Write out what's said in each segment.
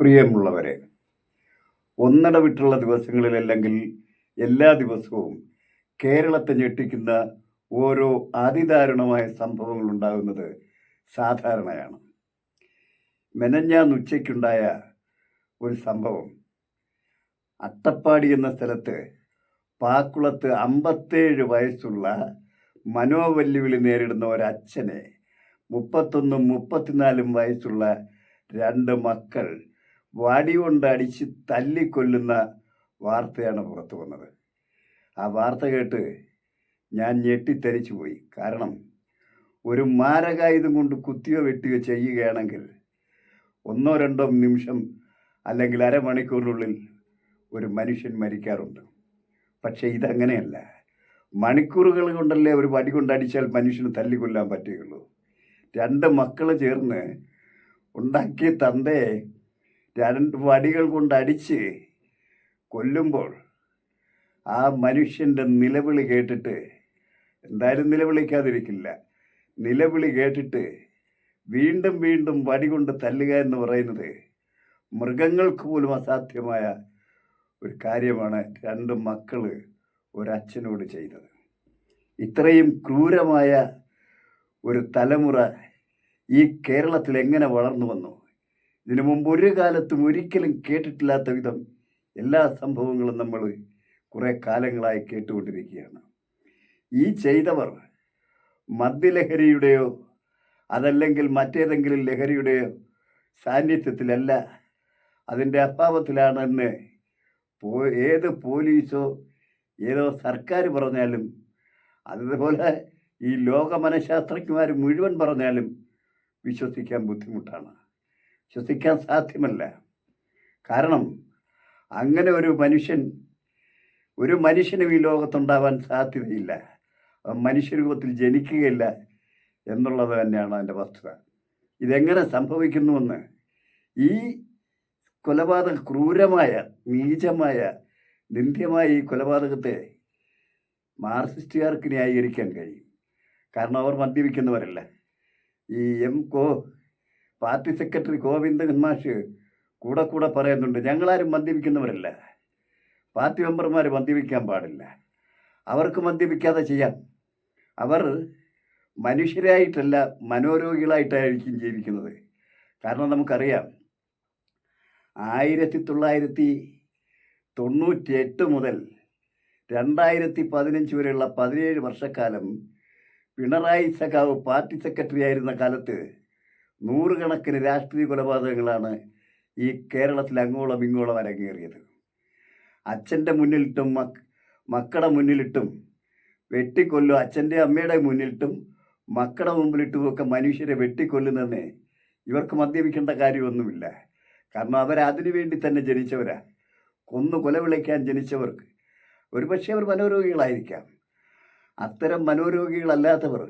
പ്രിയമുള്ളവരെ ഒന്നിടവിട്ടുള്ള ദിവസങ്ങളിലല്ലെങ്കിൽ എല്ലാ ദിവസവും കേരളത്തെ ഞെട്ടിക്കുന്ന ഓരോ അതിദാരുണമായ സംഭവങ്ങൾ ഉണ്ടാകുന്നത് സാധാരണയാണ്. മെനഞ്ഞാന്ന് ഉച്ചയ്ക്കുണ്ടായ ഒരു സംഭവം. അട്ടപ്പാടി എന്ന സ്ഥലത്ത് പാക്കുളത്ത് അമ്പത്തേഴ് വയസ്സുള്ള മനോവെല്ലുവിളി നേരിടുന്ന ഒരച്ഛനെ മുപ്പത്തൊന്നും മുപ്പത്തിനാലും വയസ്സുള്ള രണ്ട് മക്കൾ വടികൊണ്ട് അടിച്ച് തല്ലിക്കൊല്ലുന്ന വാർത്തയാണ് പുറത്തു വന്നത്. ആ വാർത്ത കേട്ട് ഞാൻ ഞെട്ടിത്തരിച്ചു പോയി. കാരണം ഒരു മാരകായുധം കൊണ്ട് കുത്തിയോ വെട്ടുകയോ ചെയ്യുകയാണെങ്കിൽ ഒന്നോ രണ്ടോ നിമിഷം അല്ലെങ്കിൽ അരമണിക്കൂറിനുള്ളിൽ ഒരു മനുഷ്യൻ മരിക്കാറുണ്ട്. പക്ഷേ ഇതങ്ങനെയല്ല. മണിക്കൂറുകൾ കൊണ്ടല്ലേ ഒരു വടി കൊണ്ടടിച്ചാൽ മനുഷ്യന് തല്ലിക്കൊല്ലാൻ പറ്റുകയുള്ളൂ. രണ്ട് മക്കൾ ചേർന്ന് ഉണ്ടാക്കിയ തന്തയെ രണ്ട് വടികൾ കൊണ്ടടിച്ച് കൊല്ലുമ്പോൾ ആ മനുഷ്യന്റെ നിലവിളി കേട്ടിട്ട് എന്തായാലും നിലവിളിക്കാതിരിക്കില്ല നിലവിളി കേട്ടിട്ട് വീണ്ടും വീണ്ടും വടി കൊണ്ട് തല്ലുക എന്ന് പറയുന്നത് മൃഗങ്ങൾക്ക് പോലും അസാധ്യമായ ഒരു കാര്യമാണ് രണ്ട് മക്കൾ ഒരച്ഛനോട് ചെയ്തത്. ഇത്രയും ക്രൂരമായ ഒരു തലമുറ ഈ കേരളത്തിൽ എങ്ങനെ വളർന്നു വന്നു? ഇതിനു മുമ്പ് ഒരു കാലത്തും ഒരിക്കലും കേട്ടിട്ടില്ലാത്ത വിധം എല്ലാ സംഭവങ്ങളും നമ്മൾ കുറേ കാലങ്ങളായി കേട്ടുകൊണ്ടിരിക്കുകയാണ്. ഈ ചെയ്തവർ മദ്യലഹരിയുടെയോ അതല്ലെങ്കിൽ മറ്റേതെങ്കിലും ലഹരിയുടെയോ സാന്നിധ്യത്തിലല്ല അതിന്റെ അഭാവത്തിലാണെന്ന് പോ ഏത് പോലീസോ ഏതോ സർക്കാർ പറഞ്ഞാലും അതുപോലെ ഈ ലോക മനഃശാസ്ത്രജ്ഞന്മാർ മുഴുവൻ പറഞ്ഞാലും വിശ്വസിക്കാൻ ബുദ്ധിമുട്ടാണ്. വിശ്വസിക്കാൻ സാധ്യമല്ല. കാരണം അങ്ങനെ ഒരു മനുഷ്യൻ ഒരു മനുഷ്യനും ഈ ലോകത്തുണ്ടാവാൻ സാധ്യതയില്ല. മനുഷ്യരൂപത്തിൽ ജനിക്കുകയില്ല എന്നുള്ളത് തന്നെയാണ് അതിന്റെ വസ്തുത. ഇതെങ്ങനെ സംഭവിക്കുന്നുവെന്ന്? ഈ കൊലപാതക ക്രൂരമായ നീചമായ നിന്ദ്യമായ ഈ കൊലപാതകത്തെ മാർസിസ്റ്റുകാർക്ക് ന്യായീകരിക്കാൻ കഴിയും. കാരണം അവർ മദ്യപിക്കുന്നവരല്ല. ഈ എം കോ പാർട്ടി സെക്രട്ടറി ഗോവിന്ദൻ മാഷ് കൂടെ കൂടെ പറയുന്നുണ്ട് ഞങ്ങളാരും മദ്യപിക്കുന്നവരല്ല. പാർട്ടി മെമ്പർമാർ മദ്യപിക്കാൻ പാടില്ല. അവർക്ക് മദ്യപിക്കാതെ ചെയ്യാം. അവർ മനുഷ്യരായിട്ടല്ല മനോരോഗികളായിട്ടായിരിക്കും ജീവിക്കുന്നത്. കാരണം നമുക്കറിയാം ആയിരത്തി തൊള്ളായിരത്തി തൊണ്ണൂറ്റി എട്ട് മുതൽ രണ്ടായിരത്തി പതിനഞ്ച് വരെയുള്ള പതിനേഴ് വർഷക്കാലം പിണറായി സഖാവ് പാർട്ടി സെക്രട്ടറി ആയിരുന്ന കാലത്ത് നൂറുകണക്കിന് രാഷ്ട്രീയ കൊലപാതകങ്ങളാണ് ഈ കേരളത്തിൽ അങ്ങോളം ഇങ്ങോളം അരങ്ങേറിയത് അച്ഛന്റെ മുന്നിലിട്ടും മക് മക്കളുടെ മുന്നിലിട്ടും വെട്ടിക്കൊല്ലും അച്ഛന്റെ അമ്മയുടെ മുന്നിലിട്ടും മക്കളുടെ മുമ്പിലിട്ടുമൊക്കെ മനുഷ്യരെ വെട്ടിക്കൊല്ലുന്നതെന്ന് ഇവർക്ക് മദ്യപിക്കേണ്ട കാര്യമൊന്നുമില്ല. കാരണം അവർ അതിനു വേണ്ടി തന്നെ ജനിച്ചവരാ. കൊന്നു കൊലവിളിക്കാൻ ജനിച്ചവർക്ക്. ഒരുപക്ഷെ അവർ മനോരോഗികളായിരിക്കാം. അത്തരം മനോരോഗികളല്ലാത്തവർ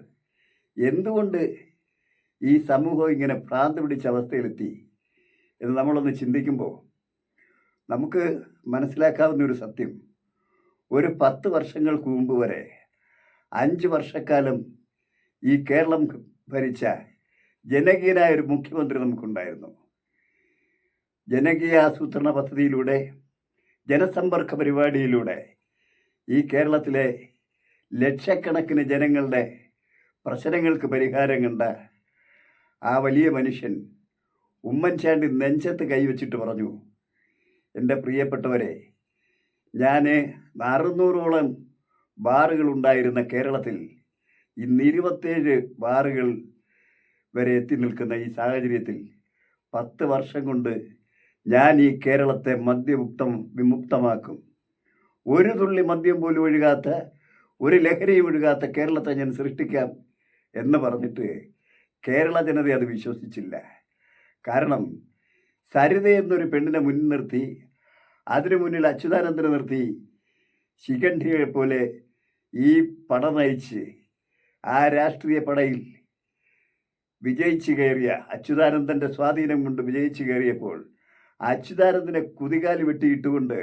എന്തുകൊണ്ട് ഈ സമൂഹം ഇങ്ങനെ ഭ്രാന്ത് പിടിച്ച അവസ്ഥയിലെത്തി എന്ന് നമ്മളൊന്ന് ചിന്തിക്കുമ്പോൾ നമുക്ക് മനസ്സിലാക്കാവുന്ന ഒരു സത്യം. ഒരു പത്ത് വർഷങ്ങൾക്ക് മുമ്പ് വരെ അഞ്ച് വർഷക്കാലം ഈ കേരളം ഭരിച്ച ജനകീയനായ ഒരു മുഖ്യമന്ത്രി നമുക്കുണ്ടായിരുന്നു. ജനകീയ ആസൂത്രണ പദ്ധതിയിലൂടെ ജനസമ്പർക്ക പരിപാടിയിലൂടെ ഈ കേരളത്തിലെ ലക്ഷക്കണക്കിന് ജനങ്ങളുടെ പ്രശ്നങ്ങൾക്ക് പരിഹാരം കണ്ട ആ വലിയ മനുഷ്യൻ ഉമ്മൻചാണ്ടി നെഞ്ചത്ത് കൈവച്ചിട്ട് പറഞ്ഞു എന്റെ പ്രിയപ്പെട്ടവരെ ഞാൻ അറുന്നൂറോളം ബാറുകൾ ഉണ്ടായിരുന്ന കേരളത്തിൽ ഇന്ന് ഇരുപത്തേഴ് ബാറുകൾ വരെ എത്തി നിൽക്കുന്ന ഈ സാഹചര്യത്തിൽ പത്ത് വർഷം കൊണ്ട് ഞാൻ ഈ കേരളത്തെ മദ്യമുക്തം വിമുക്തമാക്കും. ഒരു തുള്ളി മദ്യം പോലും ഒഴുകാത്ത ഒരു ലഹരിയും ഒഴുകാത്ത കേരളത്തെ ഞാൻ സൃഷ്ടിക്കാം എന്ന് പറഞ്ഞിട്ട് കേരള ജനത അത് വിശ്വസിച്ചില്ല. കാരണം സരിത എന്നൊരു പെണ്ണിനെ മുന്നിൽ നിർത്തി അതിനു മുന്നിൽ അച്യുതാനന്ദനെ നിർത്തി ശിഖണ്ഠിയെ പോലെ ഈ പട നയിച്ച് ആ രാഷ്ട്രീയ പടയിൽ വിജയിച്ചു കയറിയ അച്യുതാനന്ദന്റെ സ്വാധീനം കൊണ്ട് വിജയിച്ചു കയറിയപ്പോൾ അച്യുതാനന്ദനെ കുതികാലി വെട്ടിയിട്ടുകൊണ്ട്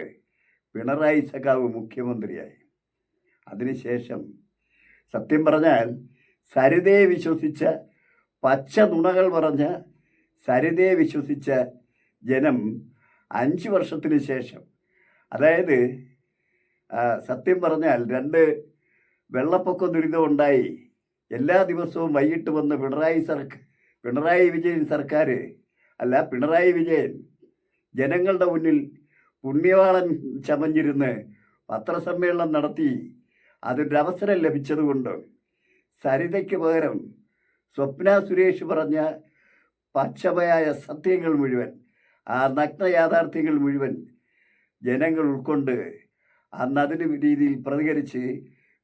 പിണറായി സഖാവ് മുഖ്യമന്ത്രിയായി. അതിനുശേഷം സത്യം പറഞ്ഞാൽ സരിതയെ വിശ്വസിച്ച പച്ച നുണകൾ പറഞ്ഞ് സരിതയെ വിശ്വസിച്ച ജനം അഞ്ച് വർഷത്തിന് ശേഷം അതായത് സത്യം പറഞ്ഞാൽ രണ്ട് വെള്ളപ്പൊക്ക ദുരിതം ഉണ്ടായി. എല്ലാ ദിവസവും വൈകിട്ട് വന്ന് പിണറായി സർക്ക് പിണറായി വിജയൻ സർക്കാർ അല്ല പിണറായി വിജയൻ ജനങ്ങളുടെ മുന്നിൽ പുണ്യവാളൻ ചമഞ്ഞിരുന്ന് പത്രസമ്മേളനം നടത്തി. അതിന്റെ അവസരം ലഭിച്ചതുകൊണ്ട് സരിതയ്ക്ക് പകരം സ്വപ്ന സുരേഷ് പറഞ്ഞ പച്ചമയായ സത്യങ്ങൾ മുഴുവൻ ആ നഗ്ന യാഥാർത്ഥ്യങ്ങൾ മുഴുവൻ ജനങ്ങൾ ഉൾക്കൊണ്ട് അന്ന് അതിന് രീതിയിൽ പ്രതികരിച്ച്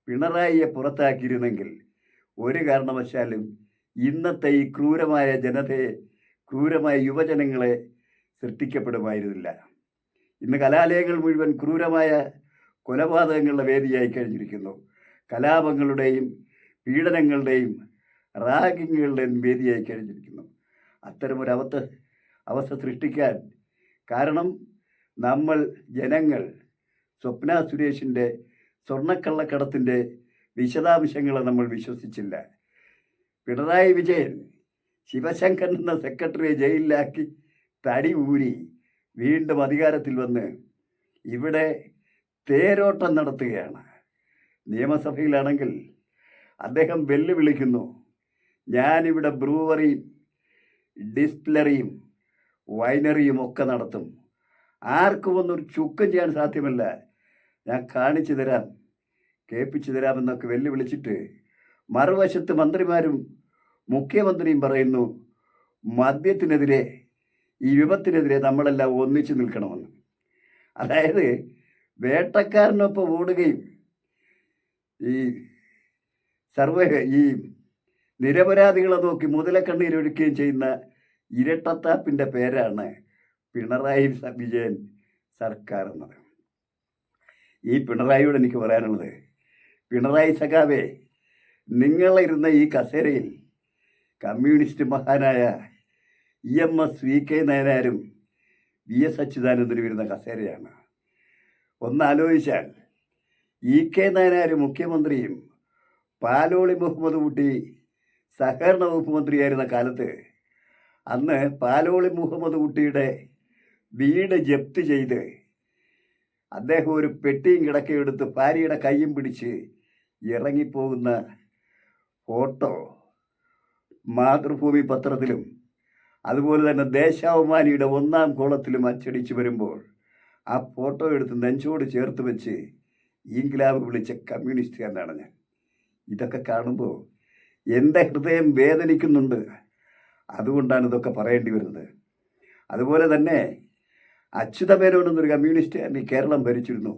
പിണറായിയെ പുറത്താക്കിയിരുന്നെങ്കിൽ ഒരു കാരണവശാലും ഇന്നത്തെ ഈ ക്രൂരമായ ജനതയെ ക്രൂരമായ യുവജനങ്ങളെ സൃഷ്ടിക്കപ്പെടുമായിരുന്നില്ല. ഇന്ന് കലാലയങ്ങൾ മുഴുവൻ ക്രൂരമായ കൊലപാതകങ്ങളുടെ വേദിയായി കഴിഞ്ഞിരിക്കുന്നു. കലാപങ്ങളുടെയും പീഡനങ്ങളുടെയും റാഗിങ്ങുകളുടെയും വേദിയായി കഴിഞ്ഞിരിക്കുന്നു. അവസ്ഥ അവസ്ഥ സൃഷ്ടിക്കാൻ കാരണം നമ്മൾ ജനങ്ങൾ സ്വപ്ന സുരേഷിന്റെ സ്വർണക്കള്ളക്കടത്തിന്റെ വിശദാംശങ്ങളെ നമ്മൾ വിശ്വസിച്ചില്ല. പിണറായി വിജയൻ ശിവശങ്കരൻ എന്ന സെക്രട്ടറിയെ ജയിലിലാക്കി തടി ഊരി വീണ്ടും അധികാരത്തിൽ വന്ന് ഇവിടെ തേരോട്ടം നടത്തുകയാണ്. നിയമസഭയിലാണെങ്കിൽ അദ്ദേഹം വെല്ലുവിളിക്കുന്നു ഞാനിവിടെ ബ്രൂവറിയും ഡിസ്റ്റിലറിയും വൈനറിയും ഒക്കെ നടത്തും. ആർക്കും ഒന്നൊരു ചുക്കം ചെയ്യാൻ സാധ്യമല്ല. ഞാൻ കാണിച്ചു തരാം കേൾപ്പിച്ചു തരാമെന്നൊക്കെ വെല്ലുവിളിച്ചിട്ട് മറുവശത്ത് മന്ത്രിമാരും മുഖ്യമന്ത്രിയും പറയുന്നു മദ്യത്തിനെതിരെ ഈ വിപത്തിനെതിരെ നമ്മളെല്ലാം ഒന്നിച്ചു നിൽക്കണമെന്ന്. അതായത് വേട്ടക്കാരനൊപ്പം ഓടുകയും ഈ സർവേ ഈ നിരപരാധികളെ നോക്കി മുതലക്കണ്ണീരൊഴുക്കുകയും ചെയ്യുന്ന ഇരട്ടത്താപ്പിന്റെ പേരാണ് പിണറായി വിജയൻ സർക്കാർ എന്നത്. ഈ പിണറായിയോട് എനിക്ക് പറയാനുള്ളത് പിണറായി സഖാവേ നിങ്ങളിരുന്ന ഈ കസേരയിൽ കമ്മ്യൂണിസ്റ്റ് മഹാനായ E M S V K നയനാരും V S അച്യുതാനന്ദനും ഇരുന്ന കസേരയാണ്. ഒന്നാലോചിച്ചാൽ ഇ കെ നയനാർ മുഖ്യമന്ത്രിയും പാലോളി മുഹമ്മദ് കുട്ടി സഹകരണ വകുപ്പ് മന്ത്രിയായിരുന്ന കാലത്ത് അന്ന് പാലോളി മുഹമ്മദ് കുട്ടിയുടെ വീട് ജപ്തി ചെയ്ത് അദ്ദേഹം ഒരു പെട്ടിയും കിടക്കയും എടുത്ത് ഭാര്യയുടെ കൈയും പിടിച്ച് ഇറങ്ങിപ്പോകുന്ന ഫോട്ടോ മാതൃഭൂമി പത്രത്തിലും അതുപോലെ തന്നെ ദേശാഭിമാനിയുടെ ഒന്നാം കോളത്തിലും അച്ചടിച്ചു വരുമ്പോൾ ആ ഫോട്ടോ എടുത്ത് നെഞ്ചോട് ചേർത്ത് വെച്ച് ഇൻക്ലാബ് വിളിച്ച കമ്മ്യൂണിസ്റ്റ് കമ്മ്യൂണിസ്റ്റുകാരനാണ് ഞാൻ. ഇതൊക്കെ കാണുമ്പോൾ എന്റെ ഹൃദയം വേദനിക്കുന്നുണ്ട്. അതുകൊണ്ടാണ് ഇതൊക്കെ പറയേണ്ടി വരുന്നത്. അതുപോലെ തന്നെ അച്യുതമേനോൻ എന്നൊരു കമ്മ്യൂണിസ്റ്റ് ഈ കേരളം ഭരിച്ചിരുന്നു.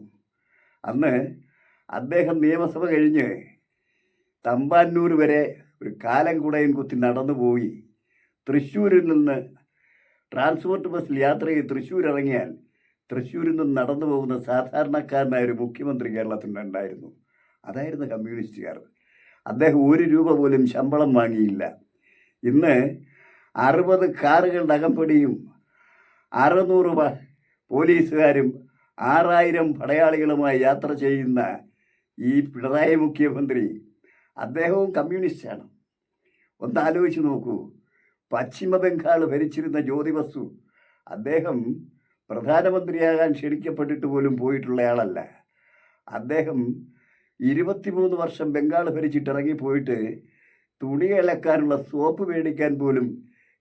അന്ന് അദ്ദേഹം നിയമസഭ കഴിഞ്ഞ് തമ്പാന്നൂർ വരെ ഒരു കാലം കുടയും കുത്തി നടന്നു പോയി. തൃശ്ശൂരിൽ നിന്ന് ട്രാൻസ്പോർട്ട് ബസ്സിൽ യാത്ര ചെയ്ത് തൃശ്ശൂർ ഇറങ്ങിയാൽ തൃശ്ശൂരിൽ നിന്ന് നടന്നു പോകുന്ന സാധാരണക്കാരനായ ഒരു മുഖ്യമന്ത്രി കേരളത്തിൽ ഉണ്ടായിരുന്നു. അതായിരുന്നു കമ്മ്യൂണിസ്റ്റുകാർ. അദ്ദേഹം ഒരു രൂപ പോലും ശമ്പളം വാങ്ങിയില്ല. ഇന്ന് അറുപത് കാറുകളുടെ അകമ്പടിയും അറുന്നൂറ് പോലീസുകാരും ആറായിരം പടയാളികളുമായി യാത്ര ചെയ്യുന്ന ഈ പിണറായി മുഖ്യമന്ത്രി അദ്ദേഹവും കമ്മ്യൂണിസ്റ്റാണ്. ഒന്ന് ആലോചിച്ച് നോക്കൂ. പശ്ചിമ ബംഗാൾ ഭരിച്ചിരുന്ന ജ്യോതി വസ്തു അദ്ദേഹം പ്രധാനമന്ത്രിയാകാൻ ക്ഷണിക്കപ്പെട്ടിട്ട് പോലും പോയിട്ടുള്ളയാളല്ല. അദ്ദേഹം ഇരുപത്തിമൂന്ന് വർഷം ബംഗാൾ ഭരിച്ചിട്ട് ഇറങ്ങിപ്പോയിട്ട് തുണി ഇളക്കാനുള്ള സോപ്പ് മേടിക്കാൻ പോലും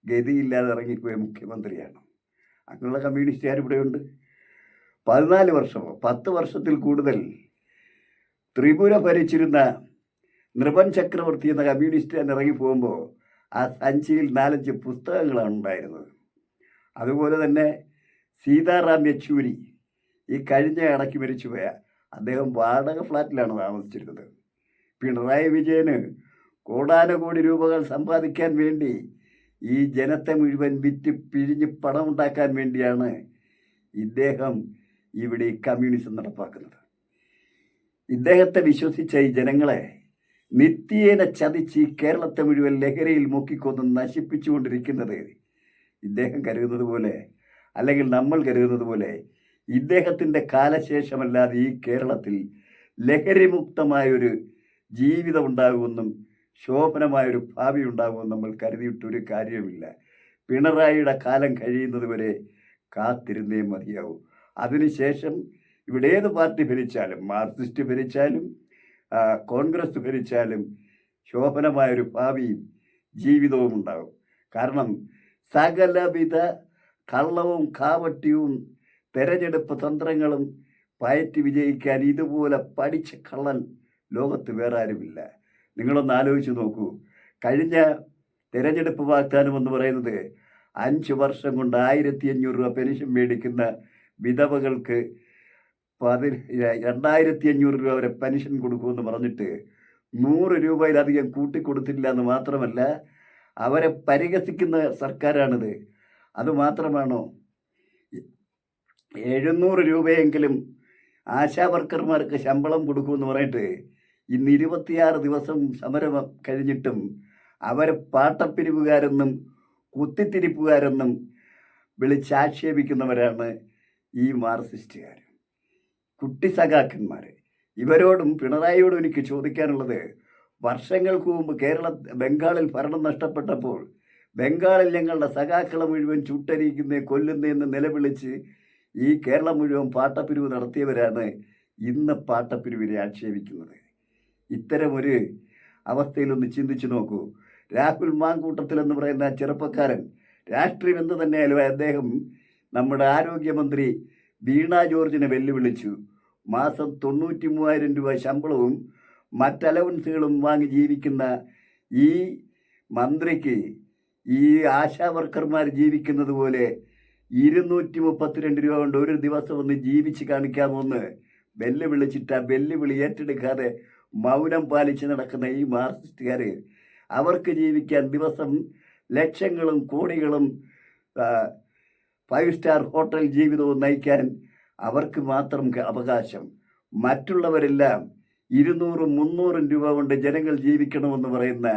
ഗതിയില്ലാതെ ഇറങ്ങിപ്പോയ മുഖ്യമന്ത്രിയാണ്. അങ്ങനെയുള്ള കമ്മ്യൂണിസ്റ്റുകാർ ഇവിടെയുണ്ട്? പതിനാല് വർഷമോ പത്ത് വർഷത്തിൽ കൂടുതൽ ത്രിപുര ഭരിച്ചിരുന്ന നൃപൻ ചക്രവർത്തി എന്ന കമ്മ്യൂണിസ്റ്റുകാരൻ ഇറങ്ങി പോകുമ്പോൾ ആ സഞ്ചിയിൽ നാലഞ്ച് പുസ്തകങ്ങളാണ് ഉണ്ടായിരുന്നത്. അതുപോലെ തന്നെ സീതാറാം യെച്ചൂരി ഈ കഴിഞ്ഞ ഇടയ്ക്ക് മരിച്ചുപോയ അദ്ദേഹം വാടക ഫ്ലാറ്റിലാണ് താമസിച്ചിരുന്നത്. പിണറായി വിജയന് കോടാനുകോടി രൂപകൾ സമ്പാദിക്കാൻ വേണ്ടി ഈ ജനത്തെ മുഴുവൻ വിറ്റ് പിഴിഞ്ഞ് പണം ഉണ്ടാക്കാൻ വേണ്ടിയാണ് ഇദ്ദേഹം ഇവിടെ കമ്മ്യൂണിസം നടപ്പാക്കുന്നത്. ഇദ്ദേഹത്തെ വിശ്വസിച്ച ഈ ജനങ്ങളെ നിത്യേന ചതിച്ച് ഈ കേരളത്തെ മുഴുവൻ ലഹരിയിൽ മുക്കിക്കൊന്ന് നശിപ്പിച്ചുകൊണ്ടിരിക്കുന്നത് ഇദ്ദേഹം കരുതുന്നത് പോലെ അല്ലെങ്കിൽ നമ്മൾ കരുതുന്നത് പോലെ ഇദ്ദേഹത്തിന്റെ കാലശേഷമല്ലാതെ ഈ കേരളത്തിൽ ലഹരിമുക്തമായൊരു ജീവിതം ഉണ്ടാകുമെന്നും ശോഭനമായൊരു ഭാവി ഉണ്ടാകുമെന്നും നമ്മൾ കരുതിയിട്ടൊരു കാര്യമില്ല പിണറായിയുടെ കാലം കഴിയുന്നത് വരെ കാത്തിരുന്നേ മതിയാവും. അതിനുശേഷം ഇവിടെ ഏത് പാർട്ടി ഭരിച്ചാലും മാർക്സിസ്റ്റ് ഭരിച്ചാലും കോൺഗ്രസ് ഭരിച്ചാലും ശോഭനമായൊരു ഭാവിയും ജീവിതവും ഉണ്ടാകും കാരണം സകലവിധ കള്ളവും കാവട്യവും തെരഞ്ഞെടുപ്പ് തന്ത്രങ്ങളും പയറ്റി വിജയിക്കാൻ ഇതുപോലെ പഠിച്ച കള്ളൻ ലോകത്ത് വേറെ ആരുമില്ല. നിങ്ങളൊന്ന് ആലോചിച്ച് നോക്കൂ. കഴിഞ്ഞ തിരഞ്ഞെടുപ്പ് വാഗ്ദാനം എന്ന് പറയുന്നത് അഞ്ച് വർഷം കൊണ്ട് ആയിരത്തി അഞ്ഞൂറ് രൂപ പെൻഷൻ മേടിക്കുന്ന വിധവകൾക്ക് പതി രണ്ടായിരത്തി അഞ്ഞൂറ് രൂപ വരെ പെൻഷൻ കൊടുക്കുമെന്ന് പറഞ്ഞിട്ട് നൂറ് രൂപയിലധികം കൂട്ടിക്കൊടുത്തില്ല എന്ന് മാത്രമല്ല അവരെ പരിഹസിക്കുന്ന സർക്കാരാണിത്. അത് മാത്രമാണോ? എഴുന്നൂറ് രൂപയെങ്കിലും ആശാ വർക്കർമാർക്ക് ശമ്പളം കൊടുക്കുമെന്ന് പറഞ്ഞിട്ട് ഇന്ന് ഇരുപത്തിയാറ് ദിവസം സമരം കഴിഞ്ഞിട്ടും അവർ പാട്ടപ്പിരിവുകാരെന്നും കുത്തിത്തിരിപ്പുകാരെന്നും വിളിച്ചാക്ഷേപിക്കുന്നവരാണ് ഈ മാർസിസ്റ്റുകാർ കുട്ടി സഖാക്കന്മാർ ഇവരോടും പിണറായിയോടും എനിക്ക് ചോദിക്കാനുള്ളത് വർഷങ്ങൾക്ക് മുമ്പ് കേരള ബംഗാളിൽ ഭരണം നഷ്ടപ്പെട്ടപ്പോൾ ബംഗാളിൽ ഞങ്ങളുടെ സഖാക്കളെ മുഴുവൻ ചുട്ടരിക്കുന്നേ കൊല്ലുന്നേ എന്ന് നിലവിളിച്ച് ഈ കേരളം മുഴുവൻ പാട്ടപ്പിരിവ് നടത്തിയവരാണ് ഇന്ന് പാട്ടപ്പിരിവിനെ ആക്ഷേപിക്കുന്നത്. ഇത്തരമൊരു അവസ്ഥയിലൊന്ന് ചിന്തിച്ചു നോക്കൂ. രാഹുൽ മാങ്കൂട്ടത്തിൽ എന്ന് പറയുന്ന ചെറുപ്പക്കാരൻ രാഷ്ട്രീയം എന്ത് തന്നെയായാലും അദ്ദേഹം നമ്മുടെ ആരോഗ്യമന്ത്രി വീണ ജോർജിനെ വെല്ലുവിളിച്ചു. മാസം തൊണ്ണൂറ്റി മൂവായിരം രൂപ ശമ്പളവും മറ്റ് അലവൻസുകളും വാങ്ങി ജീവിക്കുന്ന ഈ മന്ത്രിക്ക് ഈ ആശാ വർക്കർമാർ ജീവിക്കുന്നത് പോലെ ഇരുന്നൂറ്റി മുപ്പത്തിരണ്ട് രൂപ കൊണ്ട് ഒരു ദിവസം ഒന്ന് ജീവിച്ച് കാണിക്കാമെന്ന് വെല്ലുവിളിച്ചിട്ട് ആ വെല്ലുവിളി ഏറ്റെടുക്കാതെ മൗനം പാലിച്ച് നടക്കുന്ന ഈ മാർക്സിസ്റ്റുകാർ അവർക്ക് ജീവിക്കാൻ ദിവസം ലക്ഷങ്ങളും കോടികളും ഫൈവ് സ്റ്റാർ ഹോട്ടൽ ജീവിതവും നയിക്കാൻ അവർക്ക് മാത്രം അവകാശം. മറ്റുള്ളവരെല്ലാം ഇരുന്നൂറും മുന്നൂറും രൂപ കൊണ്ട് ജനങ്ങൾ ജീവിക്കണമെന്ന് പറയുന്ന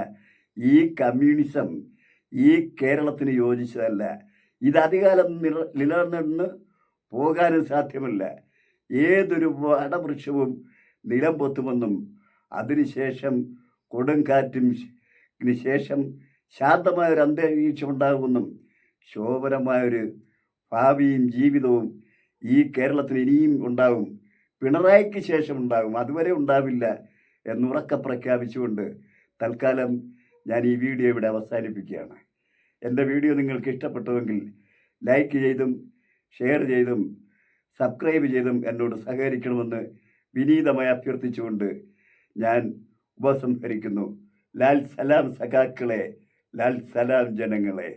ഈ കമ്മ്യൂണിസം ഈ കേരളത്തിന് യോജിച്ചതല്ല. ഇത് അധികാലം നില- നിലനിന്ന് പോകാനും സാധ്യമല്ല. ഏതൊരു വടവൃക്ഷവും നിലം പൊത്തുമെന്നും അതിനുശേഷം കൊടുങ്കാറ്റും ശേഷം ശാന്തമായൊരു അന്തരീക്ഷം ഉണ്ടാകുമെന്നും ശോഭനമായൊരു ഭാവിയും ജീവിതവും ഈ കേരളത്തിന് ഇനിയും ഉണ്ടാകും. പിണറായിക്ക് ശേഷം ഉണ്ടാകും. അതുവരെ ഉണ്ടാവില്ല എന്നുറക്കെ പ്രഖ്യാപിച്ചുകൊണ്ട് തൽക്കാലം ഞാൻ ഈ വീഡിയോ ഇവിടെ അവസാനിപ്പിക്കുകയാണ്. എന്റെ വീഡിയോ നിങ്ങൾക്ക് ഇഷ്ടപ്പെട്ടുവെങ്കിൽ ലൈക്ക് ചെയ്തും ഷെയർ ചെയ്തും സബ്സ്ക്രൈബ് ചെയ്തും എന്നോട് സഹകരിക്കണമെന്ന് വിനീതമായി അഭ്യർത്ഥിച്ചുകൊണ്ട് ഞാൻ ഉപസംഹരിക്കുന്നു. ലാൽ സലാം സഖാക്കളെ ലാൽ സലാം ജനങ്ങളെ.